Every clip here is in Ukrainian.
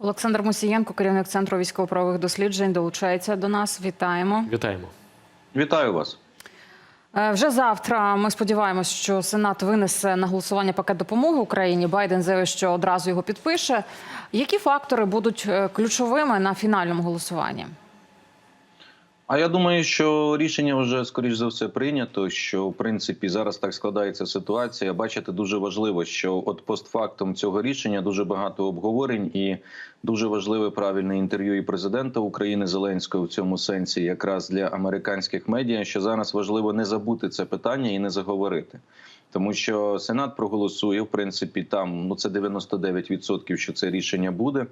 Олександр Мусієнко, керівник центру військово-правових досліджень, долучається до нас. Вітаємо. Вітаємо. Вітаю вас. Е, Вже завтра ми сподіваємось, що Сенат винесе на голосування пакет допомоги Україні. Байден заявив, що одразу його підпише. Які фактори будуть е, ключовими на фінальному голосуванні? А я думаю, що рішення вже скоріш за все прийнято. Що в принципі зараз так складається ситуація. Бачите, дуже важливо, що от постфактум цього рішення дуже багато обговорень і дуже важливе правильне інтерв'ю і президента України Зеленського в цьому сенсі, якраз для американських медіа, що зараз важливо не забути це питання і не заговорити. Тому що Сенат проголосує, в принципі, там ну це 99%, що це рішення буде.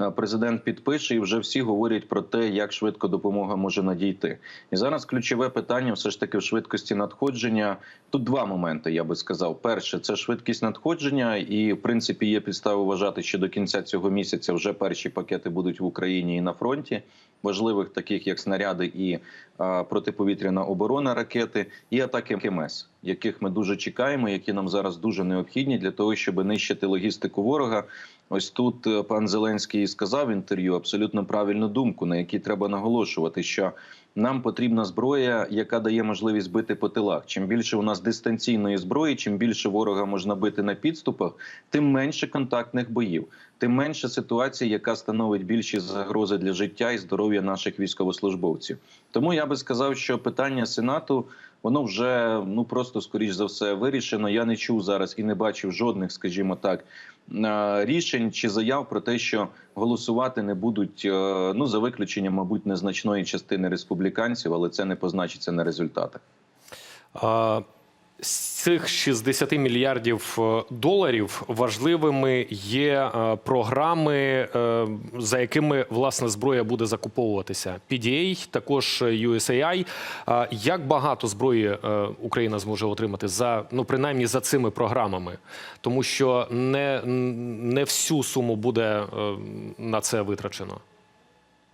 Е, Президент підпише, і вже всі говорять про те, як швидко допомога може надійти. І зараз ключове питання, все ж таки, в швидкості надходження. Тут два моменти, я би сказав. Перше, це швидкість надходження, і в принципі є підстави вважати, що до кінця цього місяця вже перші пакети будуть в Україні і на фронті. Важливих таких як снаряди і а, протиповітряна оборона ракети, і атаки КМС, яких ми дуже чекаємо, які нам зараз дуже необхідні для того, щоб нищити логістику ворога. Ось тут е, пан Зеленський сказав в інтерв'ю абсолютно правильну думку, на якій треба наголошувати, що нам потрібна зброя, яка дає можливість бити по тилах. Чим більше у нас дистанційної зброї, чим більше ворога можна бити на підступах, тим менше контактних боїв, тим менше ситуація, яка становить більші загрози для життя і здоров'я наших військовослужбовців. Тому я би сказав, що питання сенату воно вже ну просто скоріш за все вирішено. Я не чув зараз і не бачив жодних, скажімо так, е, рішень чи заяв про те, що голосувати не будуть. е, Ну за виключенням, мабуть, незначної частини республіканців, але це не позначиться на результатах. З цих 60 мільярдів е, доларів важливими є е, програми, е, за якими власне зброя буде закуповуватися. PDA, також USAI. Як багато зброї Україна зможе отримати за ну принаймні за цими програмами, тому що не, не всю суму буде на це витрачено.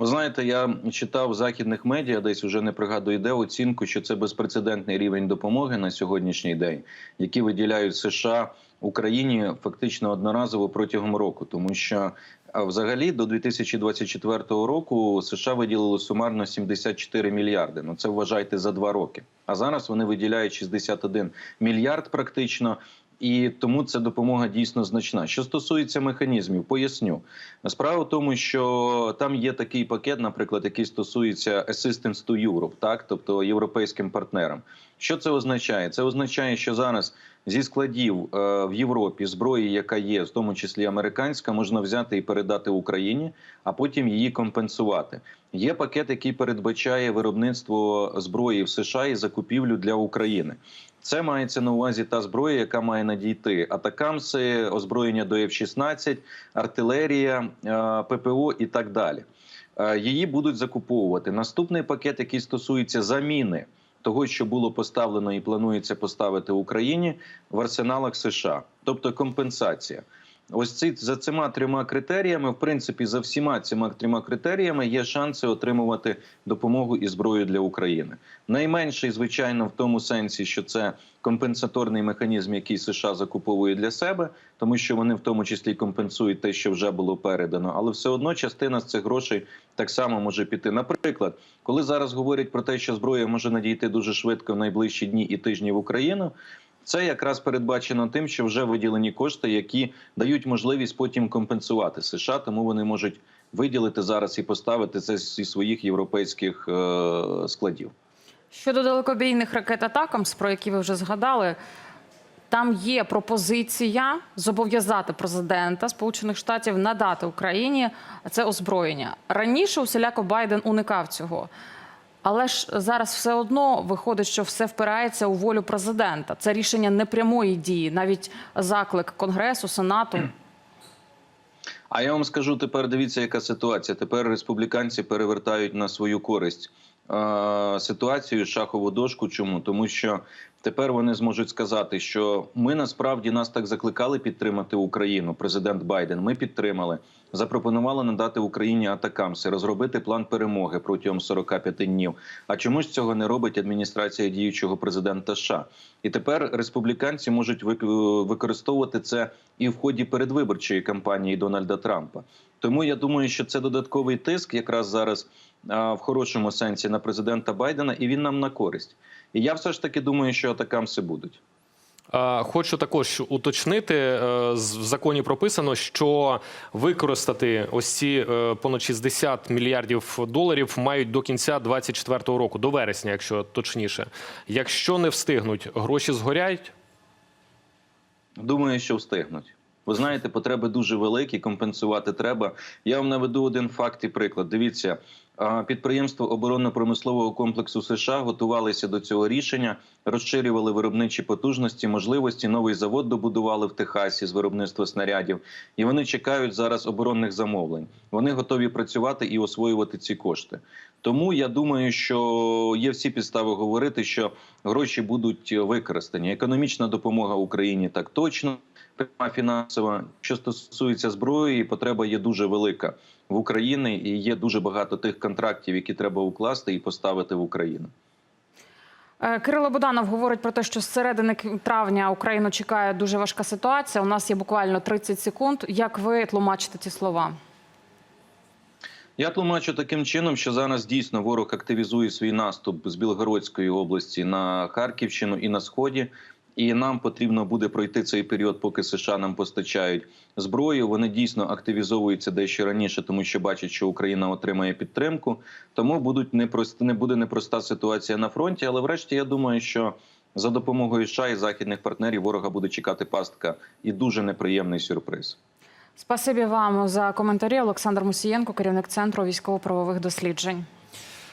Ви знаєте, я читав в західних медіа, десь вже не пригадую де оцінку, що це безпрецедентний рівень допомоги на сьогоднішній день, які виділяють США Україні фактично одноразово протягом року, тому що взагалі до 2024 року США виділили сумарно 74 мільярди. Ну це вважайте за два роки. А зараз вони виділяють 61 мільярд практично. І тому ця допомога дійсно значна. Що стосується механізмів, поясню. Справа в тому, що там є такий пакет, наприклад, який стосується Assistance to Europe, так тобто європейським партнерам. Що це означає? Це означає, що зараз зі складів е, в Європі зброї, яка є, в тому числі американська, можна взяти і передати Україні, а потім її компенсувати. Є пакет, який передбачає виробництво зброї в США і закупівлю для України. Це мається на увазі та зброя, яка має надійти атакамси, озброєння до F-16, артилерія, е, ППО і так далі. Е, Її будуть закуповувати. Наступний пакет, який стосується заміни того, що було поставлено і планується поставити Україні в арсеналах США, тобто компенсація. Ось ці за цими трьома критеріями, в принципі, за всіма цими трьома критеріями є шанси отримувати допомогу і зброю для України. Найменший, звичайно, в тому сенсі, що це компенсаторний механізм, який США закуповує для себе, тому що вони в тому числі компенсують те, що вже було передано. Але все одно частина з цих грошей так само може піти. Наприклад, коли зараз говорять про те, що зброя може надійти дуже швидко в найближчі дні і тижні в Україну. Це якраз передбачено тим, що вже виділені кошти, які дають можливість потім компенсувати США, тому вони можуть виділити зараз і поставити це зі своїх європейських е, складів. Щодо далекобійних ракет «Атакамс», про які ви вже згадали, там є пропозиція зобов'язати президента Сполучених Штатів надати Україні це озброєння. Раніше усіляко Байден уникав цього. Але ж зараз все одно виходить, що все впирається у волю президента. Це рішення непрямої дії, навіть заклик Конгресу, Сенату. А я вам скажу тепер. Дивіться, яка ситуація. Тепер республіканці перевертають на свою користь ситуацію шахову дошку. Чому тому, що тепер вони зможуть сказати, що ми насправді нас так закликали підтримати Україну. Президент Байден. Ми підтримали, запропонували надати Україні атакамси, розробити план перемоги протягом 45 днів. А чому ж цього не робить адміністрація діючого президента США? І тепер республіканці можуть використовувати це і в ході передвиборчої кампанії Дональда Трампа. Тому я думаю, що це додатковий тиск, якраз зараз в хорошому сенсі на президента Байдена, і він нам на користь. І я все ж таки думаю, що атакамси будуть. Хочу також уточнити, е, з- в законі прописано, що використати ось ці е, понад 60 мільярдів доларів мають до кінця 2024 року, до вересня, якщо точніше. Якщо не встигнуть, гроші згоряють. Думаю, що встигнуть. Ви знаєте, потреби дуже великі, компенсувати треба. Я вам наведу один факт і приклад. Дивіться, підприємства оборонно-промислового комплексу США готувалися до цього рішення, розширювали виробничі потужності, можливості. Новий завод добудували в Техасі з виробництва снарядів, і вони чекають зараз оборонних замовлень. Вони готові працювати і освоювати ці кошти. Тому я думаю, що є всі підстави говорити, що гроші будуть використані. Економічна допомога Україні так точно. Фінансова, що стосується зброї, потреба є дуже велика в Україні, і є дуже багато тих контрактів, які треба укласти і поставити в Україну. Е, Кирило Буданов говорить про те, що з середини травня Україну чекає дуже важка ситуація. У нас є буквально 30 секунд. Як ви тлумачите ці слова? Я тлумачу таким чином, що зараз дійсно ворог активізує свій наступ з Білгородської області на Харківщину і на сході. І нам потрібно буде пройти цей період, поки США нам постачають зброю. Вони дійсно активізовуються дещо раніше, тому що бачать, що Україна отримає підтримку. Тому будуть непрост... не буде непроста ситуація на фронті. Але, врешті, я думаю, що за допомогою США і західних партнерів ворога буде чекати пастка і дуже неприємний сюрприз. Спасибі вам за коментарі. Олександр Мусієнко, керівник центру військово-правових досліджень.